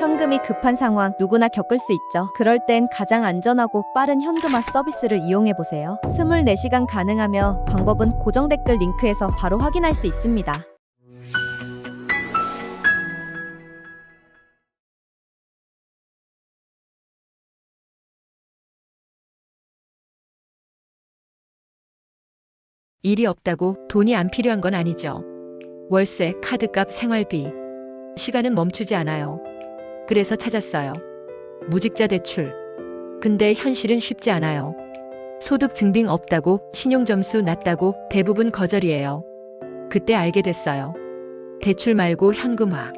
현금이 급한 상황 누구나 겪을 수 있죠. 그럴 땐 가장 안전하고 빠른 현금화 서비스를 이용해 보세요. 24시간 가능하며 방법은 고정 댓글 링크에서 바로 확인할 수 있습니다. 일이 없다고 돈이 안 필요한 건 아니죠. 월세, 카드값, 생활비. 시간은 멈추지 않아요. 그래서 찾았어요. 무직자 대출. 근데 현실은 쉽지 않아요. 소득 증빙 없다고, 신용점수 낮다고 대부분 거절이에요. 그때 알게 됐어요. 대출 말고 현금화.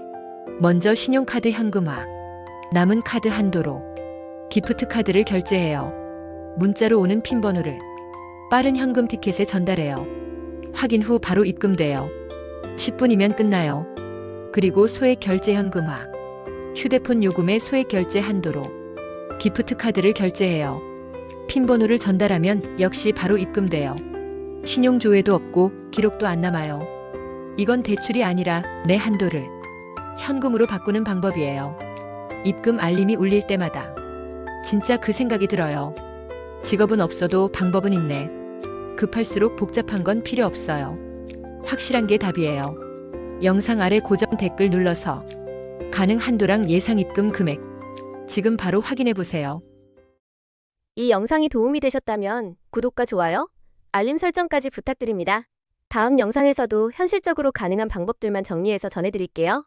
먼저 신용카드 현금화. 남은 카드 한도로. 기프트 카드를 결제해요. 문자로 오는 핀 번호를. 빠른 현금 티켓에 전달해요. 확인 후 바로 입금돼요. 10분이면 끝나요. 그리고 소액 결제 현금화. 휴대폰 요금의 소액 결제 한도로 기프트 카드를 결제해요. 핀 번호를 전달하면 역시 바로 입금돼요. 신용 조회도 없고 기록도 안 남아요. 이건 대출이 아니라 내 한도를 현금으로 바꾸는 방법이에요. 입금 알림이 울릴 때마다 진짜 그 생각이 들어요. 직업은 없어도 방법은 있네. 급할수록 복잡한 건 필요 없어요. 확실한 게 답이에요. 영상 아래 고정 댓글 눌러서 가능 한도랑 예상 입금 금액 지금 바로 확인해 보세요. 이 영상이 도움이 되셨다면 구독과 좋아요, 알림 설정까지 부탁드립니다. 다음 영상에서도 현실적으로 가능한 방법들만 정리해서 전해드릴게요.